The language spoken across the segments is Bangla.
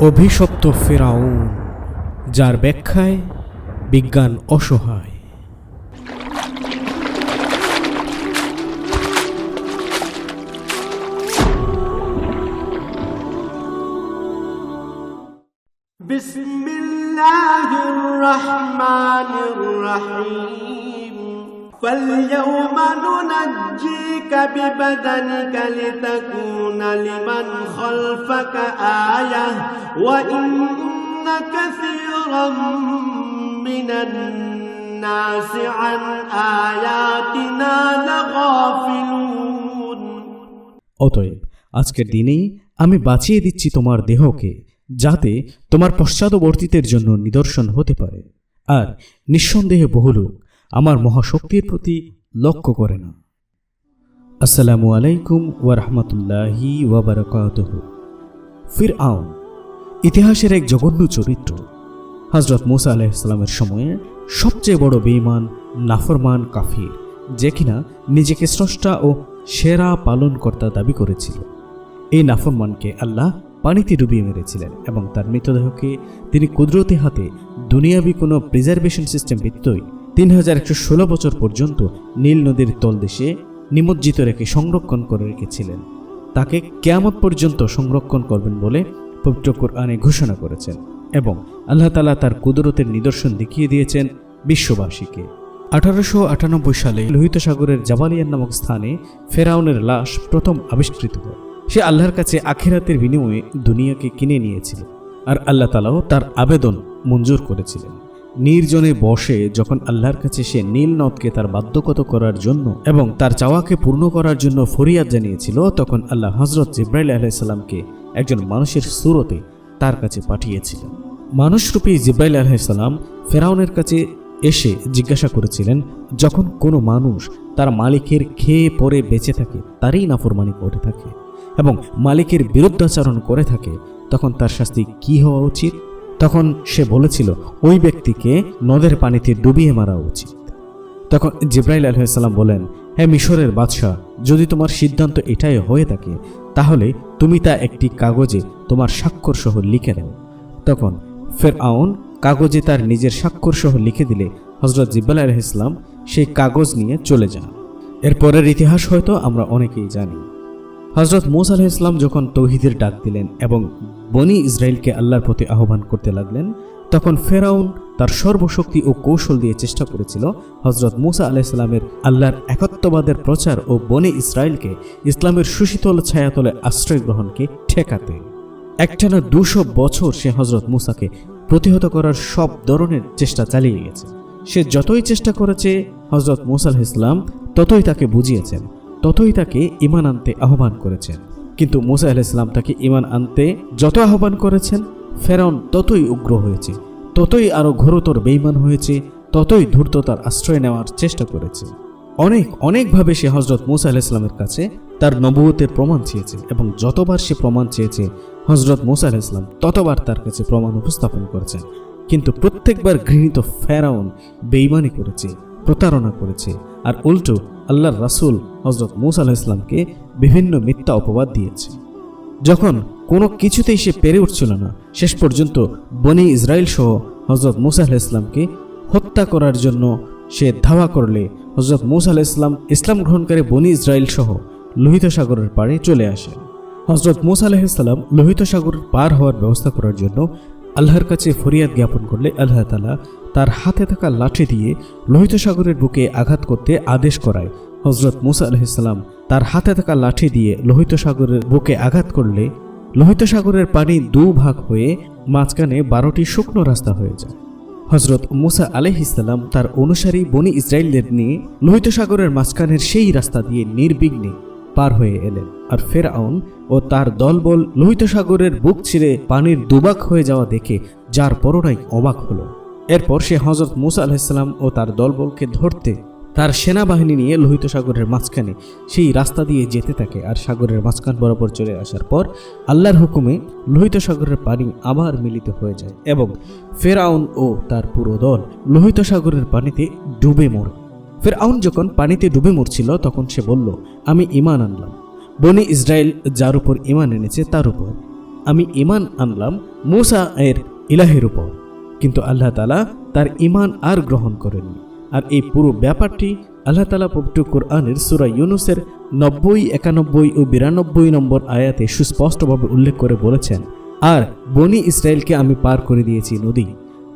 অভিশপ্ত ফেরাউন যার ব্যাখ্যায় বিজ্ঞান অসহায় بسم الله الرحمن الرحيم فاليوم ننجيك ببدنك لتكون لمن خلفك آية وإن كثيرا من الناس عن آياتنا لغافلون অতএব আজকের দিনেই আমি বাঁচিয়ে দিচ্ছি তোমার দেহকে যাতে তোমার পশ্চাদবর্তীদের জন্য নিদর্শন হতে পারে আর নিঃসন্দেহে বহু লোক আমার মহাশক্তির প্রতি লক্ষ্য করে না আসসালামু আলাইকুম ওয়ারহমতুল্লাহি ওয়াবারকাতহ। ফির আউন ইতিহাসের এক জঘন্য চরিত্র। হজরত মুসা আলাইসালামের সময়ে সবচেয়ে বড় বেঈমান, নাফরমান, কাফির, যে কিনা নিজেকে স্রষ্টা ও সেরা পালনকর্তা দাবি করেছিল। এই নাফরমানকে আল্লাহ পানিতে ডুবিয়ে মেরেছিলেন এবং তার মৃতদেহকে তিনি কুদরতি হাতে দুনিয়াবি কোনো প্রিজার্ভেশন সিস্টেম ব্যতীতই তিন হাজার একশো ষোলো বছর পর্যন্ত নীল নদীর তলদেশে নিমজ্জিত রেখে সংরক্ষণ করে রেখেছিলেন। তাকে কেয়ামত পর্যন্ত সংরক্ষণ করবেন বলে পবিত্র কোরআনে ঘোষণা করেছেন এবং আল্লাহ তালা তার কুদরতের নিদর্শন দেখিয়ে দিয়েছেন বিশ্ববাসীকে। আঠারোশো আটানব্বই সালে লোহিত সাগরের জাবালিয়ান নামক স্থানে ফেরাউনের লাশ প্রথম আবিষ্কৃত হয়। সে আল্লাহর কাছে আখিরাতের বিনিময়ে দুনিয়াকে কিনে নিয়েছিল আর আল্লাহ তালাও তার আবেদন মঞ্জুর করেছিলেন। নির্জনে বসে যখন আল্লাহর কাছে সে নীল নদকে তার বাধ্যগত করার জন্য এবং তার চাওয়াকে পূর্ণ করার জন্য ফরিয়াদ জানিয়েছিল, তখন আল্লাহ হজরত জিব্রাইল আলাইসাল্লামকে একজন মানুষের সুরতে তার কাছে পাঠিয়েছিলেন মানুষরূপী জিব্রাইল আলাইসাল্লাম ফেরাউনের কাছে এসে জিজ্ঞাসা করেছিলেন, যখন কোনো মানুষ তার মালিকের খেয়ে পরে বেঁচে থাকে, তারই নাফরমানি করে থাকে এবং মালিকের বিরুদ্ধাচরণ করে থাকে, তখন তার শাস্তি কি হওয়া উচিত? তখন সে বলেছিল, ওই ব্যক্তিকে নদের পানিতে ডুবিয়ে মারা উচিত। তখন জিব্রাইল আলহাম বলেন হ্যাঁ মিশরের বাদশাহ, যদি তোমার সিদ্ধান্ত এটাই হয়ে থাকে, তাহলে তুমি তা একটি কাগজে তোমার স্বাক্ষর সহ লিখে দাও তখন ফের আউন কাগজে তার নিজের স্বাক্ষর সহ লিখে দিলে হজরত জিব্বাল আলহিসলাম সেই কাগজ নিয়ে চলে যান। এরপরের ইতিহাস হয়তো আমরা অনেকেই জানি। হজরত মোসা আলাহ ইসলাম যখন তৌহিদের ডাক দিলেন এবং বনি ইসরায়েলকে আল্লাহর প্রতি আহ্বান করতে লাগলেন, তখন ফেরাউন তার সর্বশক্তি ও কৌশল দিয়ে চেষ্টা করেছিল হজরত মুসা আলাইসাল্লামের আল্লাহর একত্ববাদের প্রচার ও বনি ইসরায়েলকে ইসলামের সুশীতল ছায়াতলে আশ্রয় গ্রহণকে ঠেকাতে। একটানা দুশো বছর সে হজরত মুসাকে প্রতিহত করার সব ধরনের চেষ্টা চালিয়ে গেছে। সে যতই চেষ্টা করেছে হজরত মুসা আলাহ ইসলাম ততই তাকে বুঝিয়েছেন। ততই তাকে ইমান আনতে আহ্বান করেছেন। কিন্তু মুসা আলাইসাল্লাম তাকে ইমান আনতে যত আহ্বান করেছেন, ফেরাউন ততই উগ্র হয়েছে, ততই আরও ঘোরতর বেইমান হয়েছে, ততই ধূর্ততার আশ্রয় নেওয়ার চেষ্টা করেছে। অনেক, অনেকভাবে সে হজরত মুসা আলাইসলামের কাছে তার নবুয়তের প্রমাণ চেয়েছে এবং যতবার সে প্রমাণ চেয়েছে হজরত মুসা আলাইসলাম ততবার তার কাছে প্রমাণ উপস্থাপন করেছেন। কিন্তু প্রত্যেকবার ঘৃণিত ফেরাউন বেইমানি করেছে। প্রতারণা করেছে। আর উল্টো, আল্লাহর রাসুল হজরত মুসা আলাহ ইসলামকে বিভিন্ন মিথ্যা অপবাদ দিয়েছে। যখন কোনো কিছুতেই সে পেরে উঠছিল না, শেষ পর্যন্ত বনি ইসরায়েল সহ হজরত মুসা আলাহ ইসলামকে হত্যা করার জন্য সে ধাওয়া করলে হজরত মুসা আলাহ ইসলাম ইসলাম গ্রহণকারী বনি ইসরায়েল সহ লোহিত সাগরের পাড়ে চলে আসেন। হজরত মুসা আলাহিসাল্লাম লোহিত সাগর পার হওয়ার ব্যবস্থা করার জন্য আল্লাহর কাছে ফরিয়াদ জ্ঞাপন করলে আল্লাহ তালা তার হাতে থাকা লাঠি দিয়ে লোহিত সাগরের বুকে আঘাত করতে আদেশ করায়। হজরত মুসা আলহিসাল্লাম তার হাতে থাকা লাঠি দিয়ে লোহিত সাগরের বুকে আঘাত করলে লোহিত সাগরের পানি দু ভাগ হয়ে মাঝখানে বারোটি শুকনো রাস্তা হয়ে যায়। হজরত মুসা আলহিসাল্লাম তার অনুসারী বনি ইসরায়েলদের নিয়ে লোহিত সাগরের মাঝখানের সেই রাস্তা দিয়ে নির্বিঘ্নে পার হয়ে এলেন। আর ফেরাউন ও তার দলবল লোহিত সাগরের বুক ছিঁড়ে পানির দুবাক হয়ে যাওয়া দেখে যার পরনাই অবাক হলো। এরপর সে হজরত মুসা আলাহিসাল্লাম ও তার দলবলকে ধরতে তার সেনাবাহিনী নিয়ে লোহিত সাগরের মাঝখানে সেই রাস্তা দিয়ে যেতে থাকে আর সাগরের মাঝখান বরাবর চলে আসার পর আল্লাহর হুকুমে লোহিত সাগরের পানি আবার মিলিত হয়ে যায় এবং ফেরাউন ও তার পুরো দল লোহিত সাগরের পানিতে ডুবে মরে। ফেরাউন যখন পানিতে ডুবে মরছিল, তখন সে বলল, আমি ইমান আনলাম। বনি ইসরায়েল যার উপর ইমান এনেছে, তার উপর। আমি ইমান আনলাম মুসা এর ইলাহের উপর। কিন্তু আল্লাহ তালা তার ইমান আর গ্রহণ করেননি। আর এই পুরো ব্যাপারটি আল্লাহ তালা পবিত্র কোরআনের সুরা ইউনুসের নব্বই, একানব্বই ও বিরানব্বই নম্বর আয়াতে সুস্পষ্টভাবে উল্লেখ করে বলেছেন, আর বনি ইসরায়েলকে আমি পার করে দিয়েছি নদী।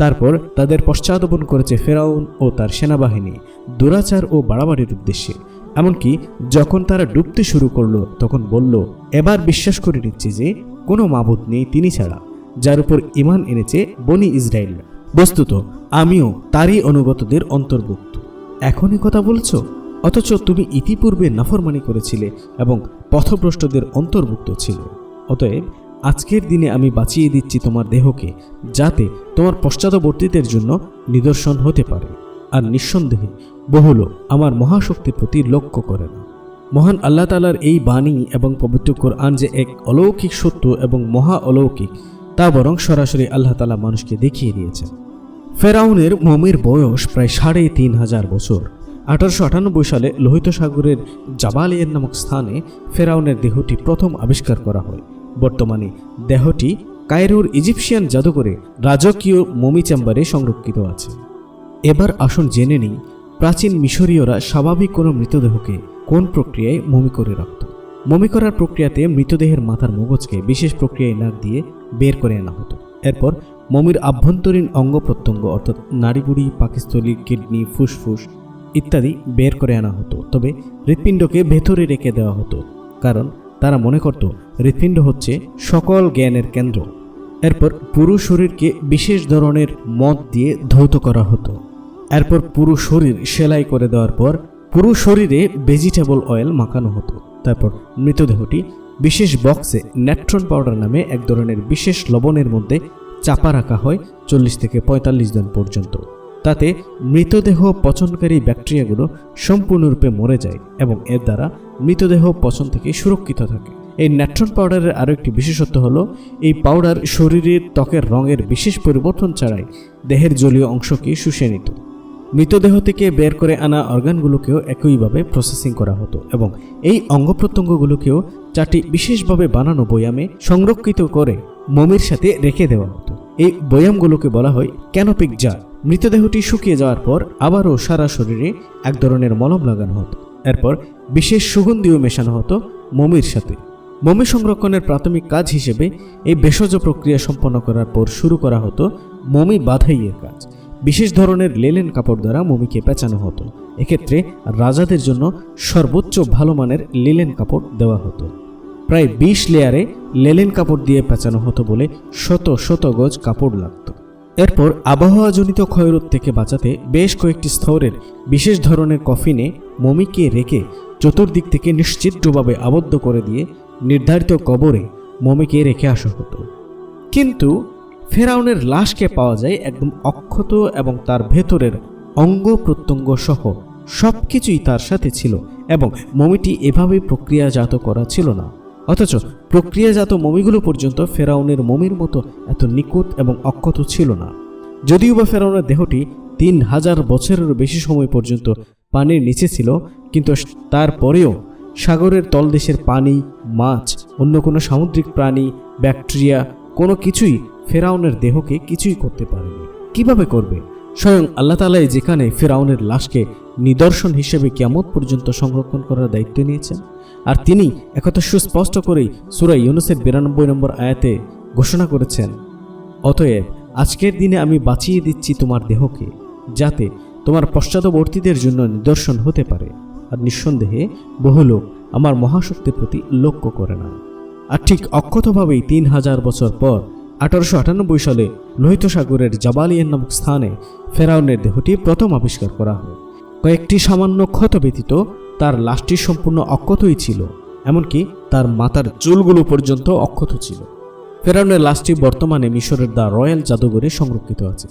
তারপর তাদের পশ্চাদপন করেছে ফেরাউন ও তার সেনাবাহিনী, দুরাচার ও বাড়াবাড়ির উদ্দেশ্যে। এমনকি যখন তারা ডুবতে শুরু করল, তখন বলল, এবার বিশ্বাস করে নিচ্ছে যে কোনো মাবুদ নেই, তিনি ছাড়া যার উপর ইমান এনেছে বনি ইসরায়েল। বস্তুত, আমিও তারই অনুগতদের অন্তর্ভুক্ত। এখনই কথা বলছো? অথচ তুমি ইতিপূর্বে নাফরমানি করেছিলে এবং পথভ্রষ্টদের অন্তর্ভুক্ত ছিলে। অতএব, আজকের দিনে আমি বাঁচিয়ে দিচ্ছি তোমার দেহকে, যাতে তোমার পশ্চাদবর্তীদের জন্য নিদর্শন হতে পারে। আর নিঃসন্দেহে, বহু লোক আমার মহাশক্তির প্রতি লক্ষ্য করে না। মহান আল্লাহ তালার এই বাণী এবং পবিত্র কোরআন যে এক অলৌকিক সত্য এবং মহা অলৌকিক তা বরং সরাসরি আল্লাহ তালা মানুষকে দেখিয়ে দিয়েছেন। ফেরাউনের মমির বয়স প্রায় সাড়ে তিন হাজার বছর। আঠারোশো আটানব্বই সালে লোহিত সাগরের জাবালিয়ান নামক স্থানে ফেরাউনের দেহটি প্রথম আবিষ্কার করা হয়। বর্তমানে দেহটি কায়রোর ইজিপশিয়ান জাদুঘরে রাজকীয় মমি চেম্বারে সংরক্ষিত আছে। এবার আসুন জেনে নিই, প্রাচীন মিশরীয়রা স্বাভাবিক কোনো মৃতদেহকে কোন প্রক্রিয়ায় মমি করে রাখত? মমি করার প্রক্রিয়াতে মৃতদেহের মাথার মগজকে বিশেষ প্রক্রিয়ায় নাক দিয়ে বের করে আনা হতো। এরপর মমির আভ্যন্তরীণ অঙ্গ প্রত্যঙ্গ অর্থাৎ নাড়িবুড়ি পাকিস্তলি কিডনি, ফুসফুস ইত্যাদি বের করে আনা হতো। তবে হৃৎপিণ্ডকে ভেতরে রেখে দেওয়া হতো, কারণ তারা মনে করত হৃৎপিণ্ড হচ্ছে সকল জ্ঞানের কেন্দ্র। এরপর পুরো শরীরকে বিশেষ ধরনের মদ দিয়ে ধৌত করা হতো। এরপর পুরো শরীর সেলাই করে দেওয়ার পর পুরো শরীরে ভেজিটেবল অয়েল মাখানো হতো। তারপর মৃতদেহটি বিশেষ বক্সে ন্যাট্রন পাউডার নামে এক ধরনের বিশেষ লবণের মধ্যে চাপা রাখা হয় চল্লিশ থেকে পঁয়তাল্লিশ দিন পর্যন্ত। তাতে মৃতদেহ পচনকারী ব্যাকটেরিয়াগুলো সম্পূর্ণরূপে মরে যায় এবং এর দ্বারা মৃতদেহ পচন থেকে সুরক্ষিত থাকে। এই ন্যাট্রন পাউডারের আরও একটি বিশেষত্ব হলো, এই পাউডার শরীরের ত্বকের রঙের বিশেষ পরিবর্তন ছাড়াই দেহের জলীয় অংশকে শুষে নিত। মৃতদেহ থেকে বের করে আনা অর্গানগুলোকেও একইভাবে প্রসেসিং করা হতো এবং এই অঙ্গ প্রত্যঙ্গগুলোকেও চারটি বিশেষভাবে বানানো বয়ামে সংরক্ষিত করে মমির সাথে রেখে দেওয়া হতো। এই বয়ামগুলোকে বলা হয় ক্যানোপিক জার। মৃতদেহটি শুকিয়ে যাওয়ার পর আবারও সারা শরীরে এক ধরনের মলম লাগানো হতো। এরপর বিশেষ সুগন্ধিও মেশানো হতো মমির সাথে। মমি সংরক্ষণের প্রাথমিক কাজ হিসেবে এই ভেষজ প্রক্রিয়া সম্পন্ন করার পর শুরু করা হতো মমি বাধাইয়ের কাজ। বিশেষ ধরনের লেলেন কাপড় দ্বারা মমিকে পেঁচানো হতো। এক্ষেত্রে রাজাদের জন্য সর্বোচ্চ ভালো মানের লেলেন কাপড় দেওয়া হতো। প্রায় বিশ লেয়ারে লেলেন কাপড় দিয়ে পেঁচানো হতো বলে শত শত গজ কাপড় লাগত। এরপর আবহাওয়াজনিত ক্ষয়রোধ থেকে বাঁচাতে বেশ কয়েকটি স্তরের বিশেষ ধরনের কফিনে মমিকে রেখে চতুর্দিক থেকে নিশ্চিদ্রভাবে আবদ্ধ করে দিয়ে নির্ধারিত কবরে মমিকে রেখে আসা হতো। কিন্তু ফেরাউনের লাশকে পাওয়া যায় একদম অক্ষত এবং তার ভেতরের অঙ্গ প্রত্যঙ্গ সহ সব কিছুই তার সাথে ছিল এবং মমিটি এভাবে প্রক্রিয়াজাত করা ছিল না। অথচ প্রক্রিয়াজাত মমিগুলো পর্যন্ত ফেরাউনের মমির মতো এত নিখুঁত এবং অক্ষত ছিল না। যদিও বা ফেরাউনের দেহটি তিন হাজার বছরেরও বেশি সময় পর্যন্ত পানির নিচে ছিল, কিন্তু তারপরেও সাগরের তলদেশের পানি, মাছ, অন্য কোনো সামুদ্রিক প্রাণী, ব্যাকটেরিয়া কোনো কিছুই ফেরাউনের দেহকে কিছুই করতে পারেনি। কীভাবে করবে? স্বয়ং আল্লাহ তালাই যেখানে ফেরাউনের লাশকে নিদর্শন হিসেবে কিয়ামত পর্যন্ত সংরক্ষণ করার দায়িত্ব নিয়েছেন, আর তিনি একথা সুস্পষ্ট করেই সুরা ইউনুসের বিরানব্বই নম্বর আয়াতে ঘোষণা করেছেন, অতএব আজকের দিনে আমি বাঁচিয়ে দিচ্ছি তোমার দেহকে, যাতে তোমার পশ্চাদবর্তীদের জন্য নিদর্শন হতে পারে। আর নিঃসন্দেহে বহু লোক আমার মহাশক্তির প্রতি লক্ষ্য করে না। আর ঠিক অক্ষতভাবেই তিন হাজার বছর পর আঠারোশো আটানব্বই সালে লোহিত সাগরের জাবালিয়ান নামক স্থানে ফেরাউনের দেহটি প্রথম আবিষ্কার করা হয়। কয়েকটি সামান্য ক্ষত ব্যতীত তার লাশটি সম্পূর্ণ অক্ষতই ছিল, এমনকি তার মাথার চুলগুলো পর্যন্ত অক্ষত ছিল। ফেরাউনের লাশটি বর্তমানে মিশরের দ্য রয়্যাল জাদুঘরে সংরক্ষিত আছে,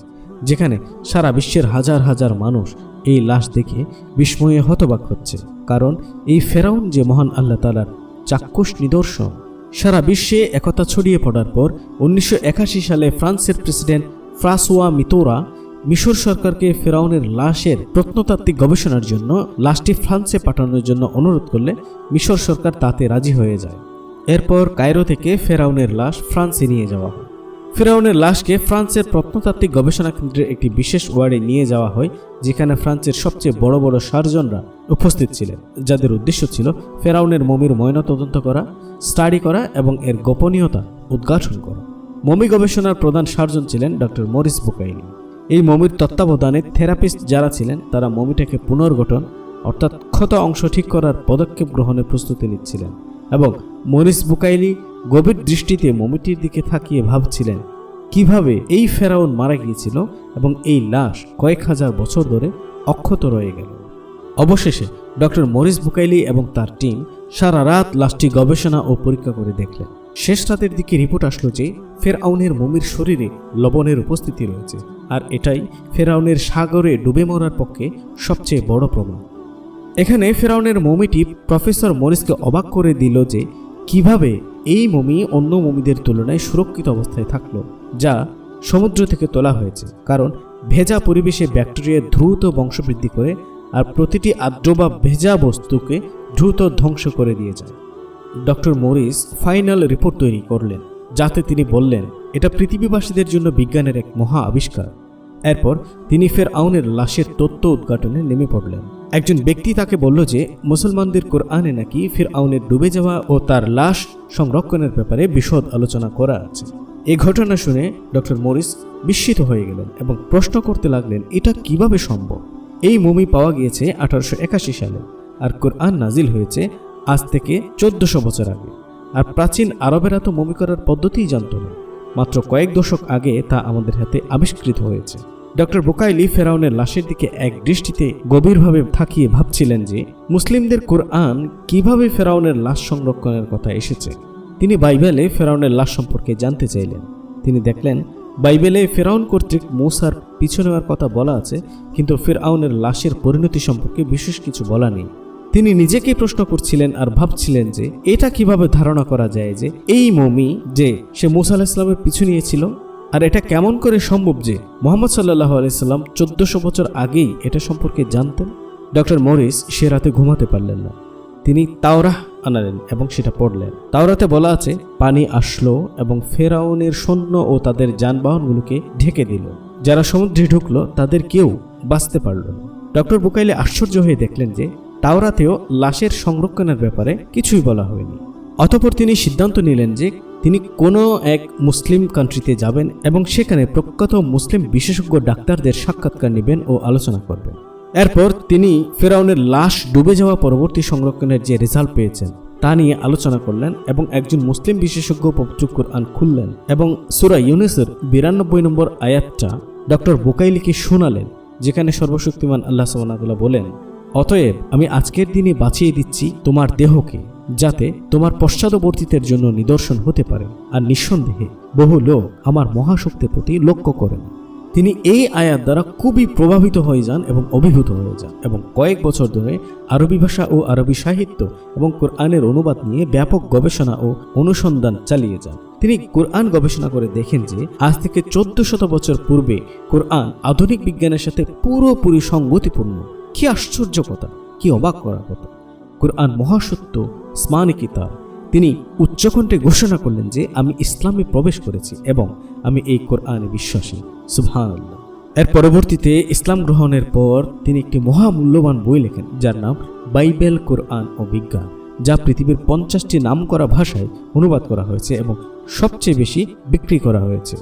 যেখানে সারা বিশ্বের হাজার হাজার মানুষ এই লাশ দেখে বিস্ময়ে হতবাক হচ্ছে। কারণ এই ফেরাউন যে মহান আল্লাহ তালার চাক্ষুষ নিদর্শন সারা বিশ্বে একতা ছড়িয়ে পড়ার পর উনিশশো একাশি সালে ফ্রান্সের প্রেসিডেন্ট ফ্রাসোয়া মিতোরা মিশর সরকারকে ফেরাউনের লাশের প্রত্নতাত্ত্বিক গবেষণার জন্য লাশটি ফ্রান্সে পাঠানোর জন্য অনুরোধ করলে মিশর সরকার তাতে রাজি হয়ে যায়। এরপর কায়রো থেকে ফেরাউনের লাশ ফ্রান্সে নিয়ে যাওয়া হয়। ফেরাউনের লাশকে ফ্রান্সের প্রত্নতাত্ত্বিক গবেষণা কেন্দ্রের একটি বিশেষ ওয়ার্ডে নিয়ে যাওয়া হয়, যেখানে ফ্রান্সের সবচেয়ে বড় বড় সার্জনরা উপস্থিত ছিলেন, যাদের উদ্দেশ্য ছিল ফেরাউনের মমির ময়নাতদন্ত করা, স্টাডি করা এবং এর গোপনীয়তা উদ্ঘাটন করা। মমি গবেষণার প্রধান সার্জন ছিলেন ডক্টর মরিস বুকাইনি। এই মমির তত্ত্বাবধানে থেরাপিস্ট যারা ছিলেন, তারা মমিটাকে পুনর্গঠন, অর্থাৎ ক্ষত অংশ ঠিক করার পদক্ষেপ গ্রহণের প্রস্তুতি নিচ্ছিলেন এবং মরিস বুকাইলি গভীর দৃষ্টিতে মমিটির দিকে থাকিয়ে ভাবছিলেন, কীভাবে এই ফেরাউন মারা গিয়েছিল এবং এই লাশ কয়েক হাজার বছর ধরে অক্ষত রয়ে গেল। অবশেষে ডক্টর মরিস বুকাইলি এবং তার টিম সারা রাত লাশটি গবেষণা ও পরীক্ষা করে দেখলেন। শেষ রাতের দিকে রিপোর্ট আসলো যে ফেরাউনের মমির শরীরে লবণের উপস্থিতি রয়েছে, আর এটাই ফেরাউনের সাগরে ডুবে মরার পক্ষে সবচেয়ে বড় প্রমাণ। এখানে ফেরাউনের মমিটি প্রফেসর মরিসকে অবাক করে দিল যে কীভাবে এই মমি অন্য মমিদের তুলনায় সুরক্ষিত অবস্থায় থাকল, যা সমুদ্র থেকে তোলা হয়েছে? কারণ ভেজা পরিবেশে ব্যাকটেরিয়া দ্রুত বংশবৃদ্ধি করে আর প্রতিটি আর্দ্র বা ভেজা বস্তুকে দ্রুত ধ্বংস করে দিয়ে যায়। ডক্টর মরিস ফাইনাল রিপোর্ট তৈরি করলেন, যাতে তিনি বললেন, এটা পৃথিবীবাসীদের জন্য বিজ্ঞানের এক মহা আবিষ্কার। এরপর তিনি ফের আউনের লাশের তত্ত্ব উদ্ঘাটনে নেমে পড়লেন। একজন ব্যক্তি তাকে বলল যে, মুসলমানদের কোরআনে নাকি ফির আউনের ডুবে যাওয়া ও তার লাশ সংরক্ষণের ব্যাপারে বিশদ আলোচনা করা আছে? এই ঘটনা শুনে ডক্টর মরিস বিস্মিত হয়ে গেলেন এবং প্রশ্ন করতে লাগলেন, এটা কীভাবে সম্ভব? এই মমি পাওয়া গিয়েছে আঠারোশো একাশি সালে আর কোরআন নাজিল হয়েছে আজ থেকে চোদ্দশো বছর আগে। আর প্রাচীন আরবেরা তো মমি করার পদ্ধতিই জানত না। মাত্র কয়েক দশক আগে তা আমাদের হাতে আবিষ্কৃত হয়েছে। ডক্টর বোকাইলি ফেরাউনের লাশের দিকে এক দৃষ্টিতে গভীরভাবে থাকিয়ে ভাবছিলেন যে, মুসলিমদের কোরআন কীভাবে ফেরাউনের লাশ সংরক্ষণের কথা এসেছে? তিনি বাইবেলে ফেরাউনের লাশ সম্পর্কে জানতে চাইলেন। তিনি দেখলেন, বাইবেলে ফেরাউন কর্তৃক মৌসার পিছু নেওয়ার কথা বলা আছে, কিন্তু ফেরাউনের লাশের পরিণতি সম্পর্কে বিশেষ কিছু বলা নেই। তিনি নিজেকে প্রশ্ন করছিলেন আর ভাবছিলেন যে, এটা কীভাবে ধারণা করা যায় যে, এই মমি যে সে মুসা আলাহিসাল্লামের পিছু নিয়েছিল আর এটা কেমন করে সম্ভব যে মোহাম্মদ সাল্লাহ আলাইসাল্লাম চোদ্দশো বছর আগেই এটা সম্পর্কে জানতেন? ডক্টর মরিস সে রাতে ঘুমাতে পারলেন না। তিনি তাওরাহ আনালেন এবং সেটা পড়লেন। তাওরাতে বলা আছে, পানি আসলো এবং ফেরাউনের সৈন্য ও তাদের যানবাহনগুলোকে ঢেকে দিল। যারা সমুদ্রে ঢুকলো, তাদের কেউ বাঁচতে পারল না। ডক্টর বুকাইলে আশ্চর্য হয়ে দেখলেন যে, তাওরাতেও লাশের সংরক্ষণের ব্যাপারে কিছুই বলা হয়নি। অতপর তিনি সিদ্ধান্ত নিলেন যে তিনি কোনো এক মুসলিম কান্ট্রিতে যাবেন এবং সেখানে প্রখ্যাত মুসলিম বিশেষজ্ঞ ডাক্তারদের সাক্ষাৎকার নেবেন ও আলোচনা করবেন। এরপর তিনি ফেরাউনের লাশ ডুবে যাওয়া পরবর্তী সংরক্ষণের যে রেজাল্ট পেয়েছেন, তা নিয়ে আলোচনা করলেন এবং একজন মুসলিম বিশেষজ্ঞ পবিত্র কোরআন খুললেন এবং সুরা ইউনেসের বিরানব্বই নম্বর আয়াতটা ডক্টর বোকাইলিকে শোনালেন, যেখানে সর্বশক্তিমান আল্লাহ সাল্লাহ বলেন অতএব আমি আজকের দিনে বাঁচিয়ে দিচ্ছি তোমার দেহকে, যাতে তোমার পশ্চাদবর্তীতের জন্য নিদর্শন হতে পারে। আর নিঃসন্দেহে বহু লোক আমার মহাশক্তির প্রতি লক্ষ্য করেন তিনি এই আয়াত দ্বারা খুবই প্রভাবিত হয়ে যান এবং অভিভূত হয়ে যান এবং কয়েক বছর ধরে আরবি ভাষা ও আরবি সাহিত্য এবং কোরআনের অনুবাদ নিয়ে ব্যাপক গবেষণা ও অনুসন্ধান চালিয়ে যান। তিনি কোরআন গবেষণা করে দেখেন যে, আজ থেকে চোদ্দ শত বছর পূর্বে কোরআন আধুনিক বিজ্ঞানের সাথে পুরোপুরি সঙ্গতিপূর্ণ কি আশ্চর্য কথা, কি অবাক করার কথা। কোরআন মহাসত্য স্মানি কিতাব, তিনি উচ্চকণ্ঠে ঘোষণা করলেন যে আমি ইসলামে প্রবেশ করেছি এবং আমি এই কোরআনে বিশ্বাসী। সুবহান এর পরবর্তীতে ইসলাম গ্রহণের পর তিনি একটি মহামূল্যবান বই লেখেন, যার নাম বাইবেল, কোরআন ও বিজ্ঞান, যা পৃথিবীর পঞ্চাশটি নামকরা ভাষায় অনুবাদ করা হয়েছে এবং সবচেয়ে বেশি বিক্রি করা হয়েছে।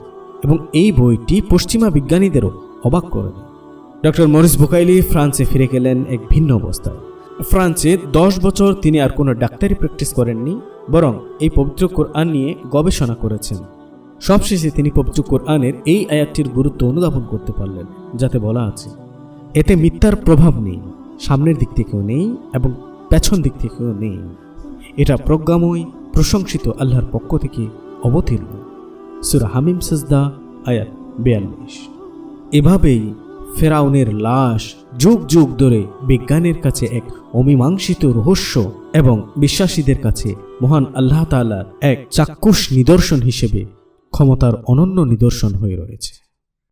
এবং এই বইটি পশ্চিমা বিজ্ঞানীদেরও অবাক করে দেয়। ডক্টর মরিস বুকাইলি ফ্রান্সে ফিরে গেলেন এক ভিন্ন অবস্থায়। ফ্রান্সে দশ বছর তিনি আর কোনো ডাক্তারি প্র্যাকটিস করেননি, বরং এই পবিত্র কোরআন নিয়ে গবেষণা করেছেন। সবশেষে তিনি পবিত্র কোরআনের এই আয়াতটির গুরুত্ব অনুধাবন করতে পারলেন, যাতে বলা আছে, এতে মিথ্যার প্রভাব নেই, সামনের দিক থেকেও নেই এবং পেছন দিক থেকেও নেই। এটা প্রজ্ঞাময়, প্রশংসিত আল্লাহর পক্ষ থেকে অবতীর্ণ। সুরা হামিম সজদা, আয়াত বিয়াল্লিশ। এভাবেই ফেরাউনের লাশ যুগ যুগ ধরে বিজ্ঞানের কাছে এক অমীমাংসিত রহস্য এবং বিশ্বাসীদের কাছে মহান আল্লাহ তাল্লার এক চাক্ষুষ নিদর্শন হিসেবে ক্ষমতার অনন্য নিদর্শন হয়ে রয়েছে।